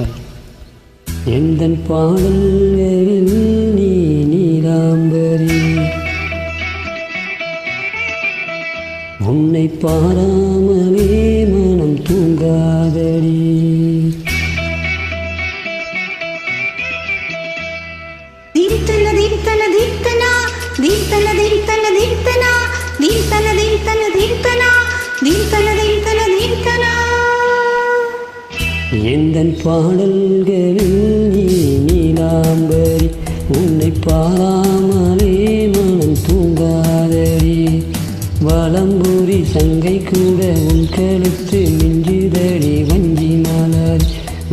காப்பன் எந்தன் பாடல் நீ நீராம்பரி? உன்னை பாராமலே மனம் தூங்காதடி. தீர்த்தன தீர்த்தன. தீர்த்தனா தீர்த்தன தீர்த்தன. தீர்த்தனா தீர்த்தன தீர்த்தன. எந்தன் பாடல்களில் நீ நீலாம்பரி உன்னை பாராமலே மனம் தூங்காதடி. வளம்பூரி சங்கை கூட உன் கழுத்து மிஞ்சுதடி வஞ்சி மலர்.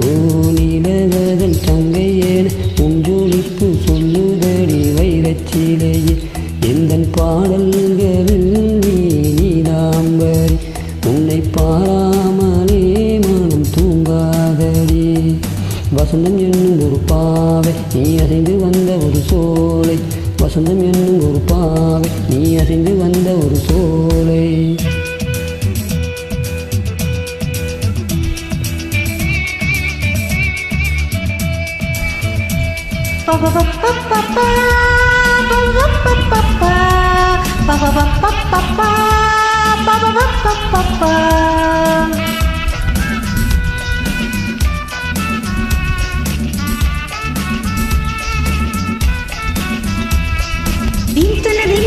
ஓ நிலவதன் சங்கை தங்கையேன் உன் ஜோலிப்பு சொல்லுதடி வைரச்சிலையே. எந்த பாடல்களில் நீ வசந்தம் என்னும் ஒரு பாவை நீ அசைந்து வந்த ஒரு சோலை வசந்தம் என்னும் ஒரு பாவை நீ அசைந்து வந்த ஒரு சோலை Pa pa pa pa pa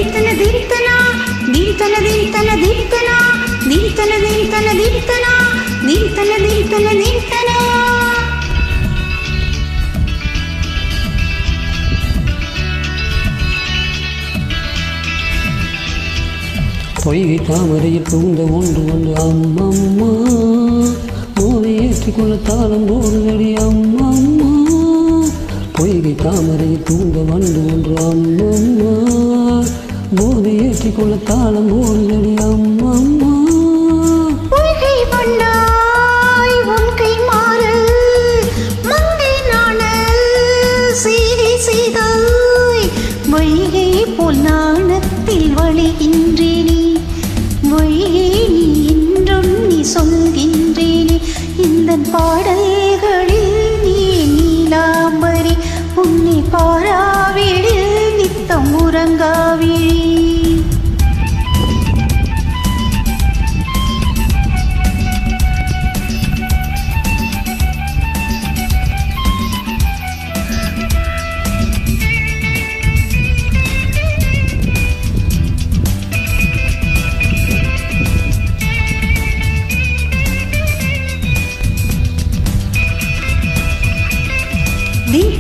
దీర్తన దీర్తన దీర్తన దీర్తన దీర్తన దీర్తన దీర్తన దీర్తన దీర్తన దీర్తన దీర్తన பொய்கை தாமரையில் புகுந்த ஒன்று ஒன்று அம்மம்மா. மோனை ஏற்றி கொள்ள தாளம் போடுதடி அம்மம்மா. பொய்கை தாமரையில் புகுந்த ஒன்று ஒன்று அம்மம்மா. போதை ஏற்றி கொள்ள தாளம் ஓடுதடி அம்மா அம்மா வைகை போல் நாணத்தில் வழிகின்றேனே வைகை நீ என்றும் நீ சொல்கின்றேனே. இந்த பாடல்களில் நீ நீலாம்பரி உன்னை பாராவிடு நித்தம் உறங்கா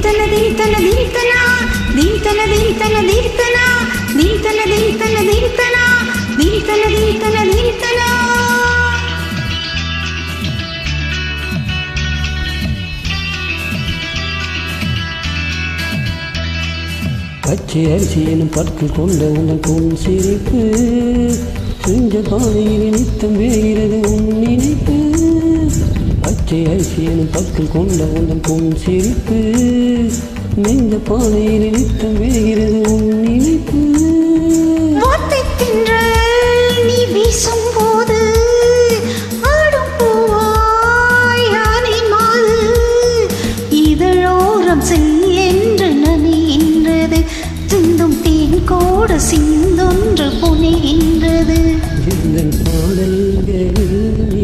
தீர்த்தன தீர்த்தன தீர்த்தனா. தீர்த்தன தீர்த்தன தீர்த்தனா. தீர்த்தன தீர்த்தன தீர்த்தனா. தீர்த்தன தீர்த்தன தீர்த்தனா. பச்சை அரிசி எனும் பற்று கொண்ட உங்கள் பொன் சிரிப்பு. செஞ்ச பாதையில் நித்தம் வேகிறது உன் நினைப்பு. தேசி எனும் பக்கம் கொண்ட உந்தன் பொன் சிரிப்பு. மெய்ந்த பாதையில் நித்தம் விழுகிறது உன் நினைப்பு. கூட சிந்தொன்று புனைகின்றது. எங்கள் பாடல்கள்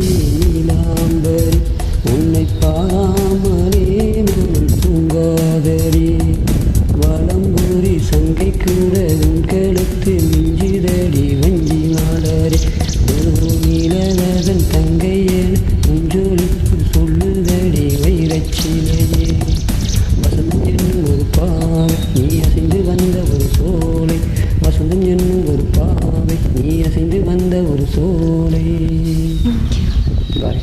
வசந்தம் என்னும் ஒரு பாவை நீ அசைந்து வந்த ஒரு சோலை. வசந்தம் என்னும் ஒரு பாவை நீ அசைந்து வந்த ஒரு சோலை. பாய்